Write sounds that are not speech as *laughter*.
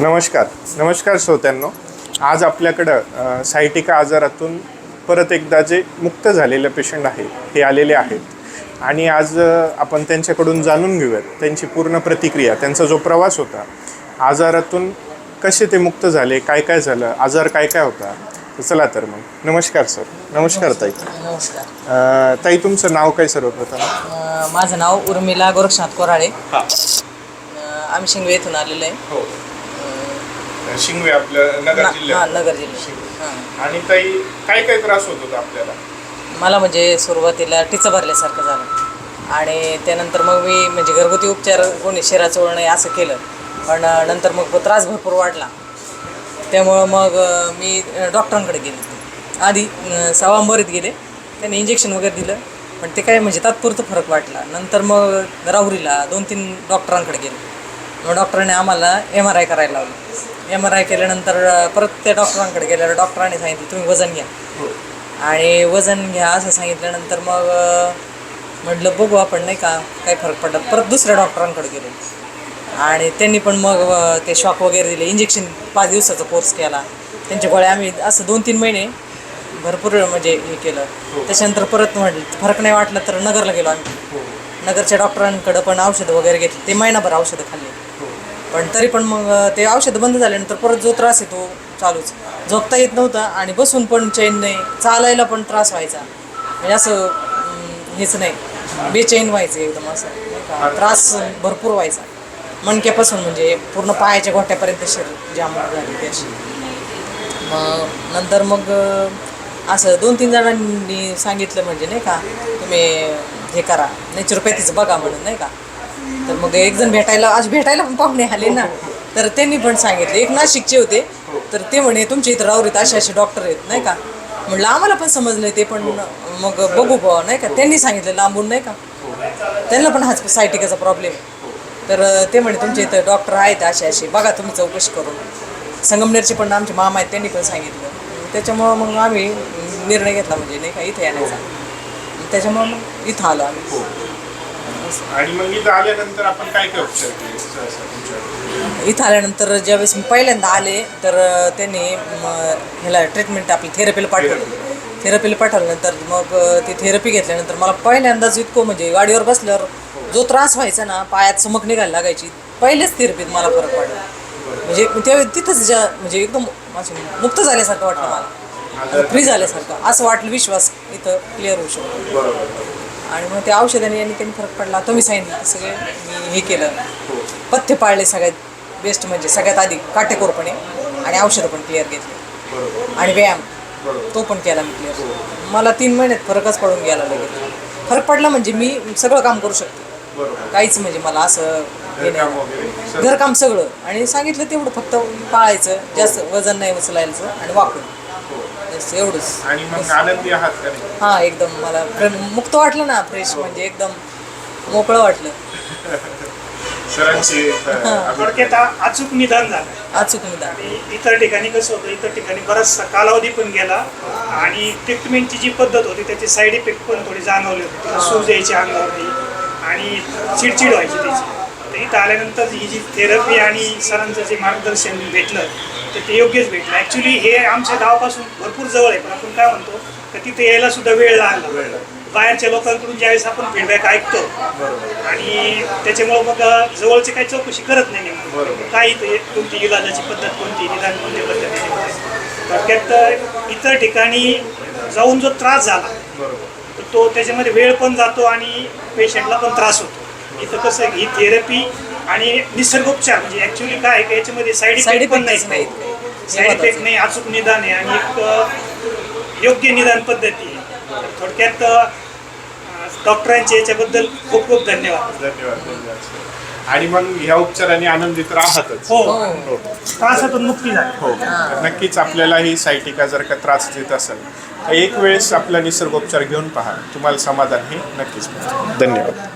नमस्कार. नमस्कार श्रोत्यांनो. आज आपल्याकडं सायटिका आजारातून परत एकदा जे मुक्त झालेले पेशंट आहे हे आलेले आहेत. आणि आज आपण त्यांच्याकडून जाणून घेऊयात. त्यांची पूर्ण प्रतिक्रिया त्यांचा जो प्रवास होता आजारातून कसे ते मुक्त झाले काय काय झालं आजार काय काय होता चला तर मग. नमस्कार सर. नमस्कार ताई. नमस्कार. ताई तुमचं नाव काय सर्वप्रथम? माझं नाव उर्मिला गोरक्षनाथ कोराळे. हां. आम्ही शिंगवे येथून आलेलो आहे. हो. शिंगवे आपलं नगर जिल्ह्यात. हा नगर जिल्ह्यात. हां. आणि ताई काय काय त्रास होत होता आपल्याला? मला म्हणजे सुरुवातीला टिचं भरल्यासारखं झालं. आणि त्यानंतर मग मी म्हणजे घरगुती उपचार कोणी शिरा चोळणे असं केलं. पण नंतर मग तो त्रास भरपूर वाढला. त्यामुळं मग मी डॉक्टरांकडे गेले. आधी अं, सवांबरीत गेले. त्यांनी इंजेक्शन वगैरे दिलं. पण ते काय म्हणजे तात्पुरतं फरक वाटला. नंतर मग राहुरीला दोन तीन डॉक्टरांकडे गेले. मग डॉक्टरांनी आम्हाला एम आर आय करायला लावलं. एम आर आय केल्यानंतर परत त्या डॉक्टरांकडे गेल्यावर डॉक्टरांनी सांगितलं तुम्ही वजन घ्या. आणि वजन घ्या असं सांगितल्यानंतर मग म्हटलं बघू आपण नाही का काय फरक पडला. परत दुसऱ्या डॉक्टरांकडे गेलो. आणि त्यांनी पण मग ते शॉक वगैरे दिले इंजेक्शन पाच दिवसाचा कोर्स केला. त्यांच्या गोळ्या आम्ही असं दोन तीन महिने भरपूर म्हणजे हे केलं. त्याच्यानंतर परत म्हटलं फरक नाही वाटलं तर नगरला गेलो आम्ही. नगरच्या डॉक्टरांकडं पण औषधं वगैरे घेतली. ते महिनाभर औषधं खाल्ली. पण तरी पण मग ते औषधं बंद झाल्यानंतर परत जो त्रास आहे तो चालूच. झोपता येत नव्हता आणि बसून पण चैन नाही चालायला पण त्रास व्हायचा. म्हणजे असं हेच नाही. बेचैन व्हायचं एकदम असं त्रास भरपूर व्हायचा. मणक्यापासून म्हणजे पूर्ण पायाच्या गोट्यापर्यंत शरीर जाम झाली ती अशी. मग नंतर मग असं दोन तीन जणांनी सांगितलं म्हणजे नाही का तुम्ही हे करा. नॅचरोपॅथीचं बघा म्हणून नाही का? तर मग एक जण भेटायला आज भेटायला पण पाहुणे आले ना. तर त्यांनी पण सांगितले. एक नाशिकचे होते. तर ते म्हणे तुमच्या इथं रावरीत असे असे डॉक्टर आहेत नाही का? म्हटलं आम्हाला पण समजलं ते पण मग बघू बुवा नाही का? त्यांनी सांगितलं लांबून नाही का? त्यांना पण हाच सायटिकाचा प्रॉब्लेम तर ते म्हणे तुमच्या इथं डॉक्टर आहेत असे असे बघा तुम्ही चौकशी करून. संगमनेरचे पण आमचे मामा आहेत त्यांनी पण सांगितलं. त्याच्यामुळं मग आम्ही निर्णय घेतला म्हणजे नाही का इथे येण्याचा. त्याच्यामुळं मग इथं आलो आम्ही. आणि मग इथं आल्यानंतर आपण काय काय उपचार केले? सहसा तुमच्याकडे? इथं आल्यानंतर ज्यावेळेस मी पहिल्यांदा आले तर अं, त्यांनी म, ह्याला ट्रीटमेंट आपली थेरपीला पाठवलं. थेरपीला पाठवल्यानंतर मग अं, ती थेरपी घेतल्यानंतर मला पहिल्यांदाच इतकं म्हणजे गाडीवर बसल्यावर जो त्रास व्हायचा ना पायात चमक निघायला लागायची पहिल्याच थेरपीत मला फरक पडला. म्हणजे त्यावेळी तिथंच ज्या म्हणजे एकदम असं मुक्त झाल्यासारखं वाटलं मला. फ्री झाल्यासारखं असं वाटलं विश्वास इथं क्लिअर होऊ शकतो. बरोबर. आणि मग त्या औषधाने यांनी त्यांनी फरक पडला. तुम्ही सांगितलं सगळे मी हे केलं. पथ्य पाळले सगळ्यात बेस्ट म्हणजे सगळ्यात आधी काटेकोरपणे आणि औषधं पण क्लिअर घेतली. आणि व्यायाम. तो पण केला मी क्लिअर मला तीन महिन्यात फरकच पडून गेला लगेच. फरक पडला म्हणजे मी सगळं काम करू शकते. काहीच म्हणजे मला असं हे घरकाम सगळं. आणि सांगितलं तेवढं फक्त पाळायचं जास्त वजन नाही उचलायचं आणि वाकून. बस एवढंच. आणि मग आनंदी आहात का नाही? हां एकदम. मला प्र- मुक्त वाटलं ना फ्रेश म्हणजे एकदम मोकळं वाटलं. *laughs* सरांची अ, अभिप्राय. थोडक्यात अचूक निदान झालं. अचूक निदान. आणि इतर ठिकाणी कसं होतं इतर ठिकाणी बराचसा कालावधी पण गेला आणि ट्रीटमेंटची जी पद्धत होती त्याचे साईड इफेक्ट पण थोडी जाणवले होते. सूज यायची अंगावरती आणि चिडचिड व्हायची त्याची. इथं आल्यानंतर ही जी थेरपी आणि सरांचं जे मार्गदर्शन भेटलं तर ते योग्यच भेटलं. ॲक्च्युली हे आमच्या गावापासून भरपूर जवळ आहे पण आपण काय म्हणतो तर तिथे यायला सुद्धा वेळ लागला. बाहेरच्या लोकांकडून ज्यावेळेस आपण फीडबॅक ऐकतो आणि त्याच्यामुळं मग जवळचे काही चौकशी करत नाही नेमकं. काय इथे कोणती इलाजाची पद्धत कोणती निदान कोणत्या पद्धतीने थोडक्यात इतर ठिकाणी जाऊन जो त्रास झाला तर तो त्याच्यामध्ये वेळ पण जातो आणि पेशंटला पण त्रास होतो. इथं कसं आहे की ही थेरपी आणि निसर्गोपचार म्हणजे ॲक्च्युली काय आहे की याच्यामध्ये साईड इफेक्ट पण नाही. नाहीत. साईड इफेक्ट नाही अचूक निदान आहे आणि एक अ, योग्य निदान पद्धती आहे. तर थोडक्यात अ, डॉक्टरांचे याच्याबद्दल खूप खूप धन्यवाद. धन्यवाद. आणि मग ह्या उपचाराने आनंदित राहतच. हो. हो. त्रासातून मुक्ती झाली. हो. नक्कीच आपल्यालाही सायटिका जर का त्रास देत असेल तर एक वेळेस आपला निसर्गोपचार घेऊन पहा. तुम्हाला समाधान हे नक्कीच मिळेल. धन्यवाद.